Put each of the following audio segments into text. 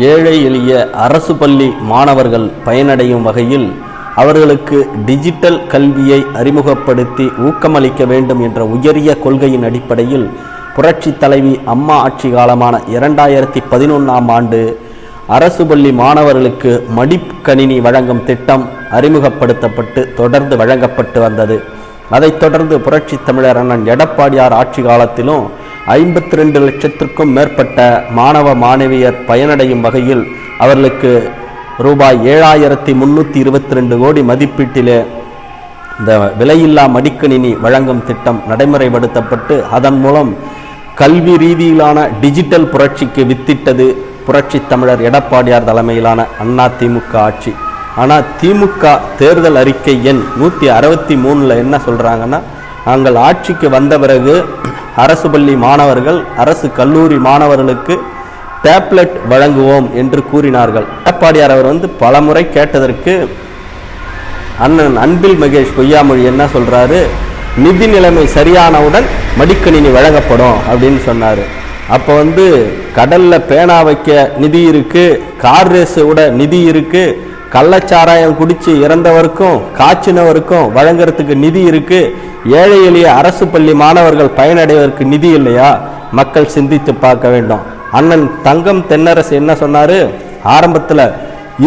ஏழை எளிய அரசு பள்ளி மாணவர்கள் பயனடையும் வகையில் அவர்களுக்கு டிஜிட்டல் கல்வியை அறிமுகப்படுத்தி ஊக்கமளிக்க வேண்டும் என்ற உயரிய கொள்கையின் அடிப்படையில் புரட்சி தலைவி அம்மா ஆட்சி காலமான இரண்டாயிரத்தி பதினொன்றாம் ஆண்டு அரசு பள்ளி மாணவர்களுக்கு மடிக்கணினி வழங்கும் திட்டம் அறிமுகப்படுத்தப்பட்டு தொடர்ந்து வழங்கப்பட்டு வந்தது. அதைத் தொடர்ந்து புரட்சி தமிழர் அண்ணன் எடப்பாடியார் ஆட்சி காலத்திலும் ஐம்பத்தி ரெண்டு லட்சத்திற்கும் மேற்பட்ட மாணவ மாணவியர் பயனடையும் வகையில் அவர்களுக்கு ரூபாய் ஏழாயிரத்தி முன்னூற்றி இருபத்தி ரெண்டு கோடி மதிப்பீட்டிலே இந்த விலையில்லா மடிக்கணினி வழங்கும் திட்டம் நடைமுறைப்படுத்தப்பட்டு அதன் மூலம் கல்வி ரீதியிலான டிஜிட்டல் புரட்சிக்கு வித்திட்டது புரட்சி தமிழர் எடப்பாடியார் தலைமையிலான அண்ணா திமுக ஆட்சி. ஆனால் திமுக தேர்தல் அறிக்கை எண் நூற்றி அறுபத்தி மூணில் என்ன சொல்கிறாங்கன்னா நாங்கள் ஆட்சிக்கு வந்த பிறகு அரசு பள்ளி மாணவர்கள் அரசு கல்லூரி மாணவர்களுக்கு டேப்லெட் வழங்குவோம் என்று கூறினார்கள். எடப்பாடியார் அவர் வந்து பலமுறை கேட்டதற்கு அண்ணன் அன்பில் மகேஷ் பொய்யாமொழி என்ன சொல்கிறாரு நிதி நிலைமை சரியானவுடன் மடிக்கணினி வழங்கப்படும் அப்படின்னு சொன்னார். அப்போ வந்து கடலில் பேனா வைக்க நிதி இருக்குது கார் ரேஸோட விட நிதி இருக்குது கள்ளச்சாராயம் குடிச்சு இறந்தவருக்கும் காய்ச்சினவருக்கும் வழங்குறதுக்கு நிதி இருக்கு. ஏழை எளிய அரசு பள்ளி மாணவர்கள் பயனடைவதற்கு நிதி இல்லையா? மக்கள் சிந்தித்து பார்க்க வேண்டும். அண்ணன் தங்கம் தென்னரசு என்ன சொன்னாரு? ஆரம்பத்தில்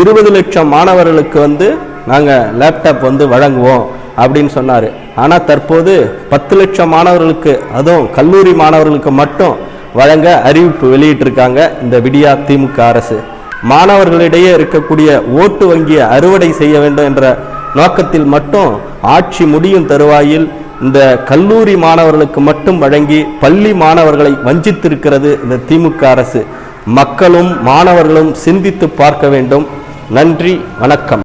இருபது லட்சம் மாணவர்களுக்கு வந்து நாங்கள் லேப்டாப் வந்து வழங்குவோம் அப்படின்னு சொன்னார். ஆனால் தற்போது பத்து லட்சம் மாணவர்களுக்கு அதுவும் கல்லூரி மாணவர்களுக்கு மட்டும் வழங்க அறிவிப்பு வெளியிட்டிருக்காங்க இந்த விடியா திமுக அரசு. மாணவர்களிடையே இருக்கக்கூடிய ஓட்டு வங்கியை அறுவடை செய்ய வேண்டும் என்ற நோக்கத்தில் மட்டும் ஆட்சி முடியும் தருவாயில் இந்த கல்லூரி மாணவர்களுக்கு மட்டும் வழங்கி பள்ளி மாணவர்களை வஞ்சித்திருக்கிறது இந்த திமுக அரசு. மக்களும் மாணவர்களும் சிந்தித்து பார்க்க வேண்டும். நன்றி வணக்கம்.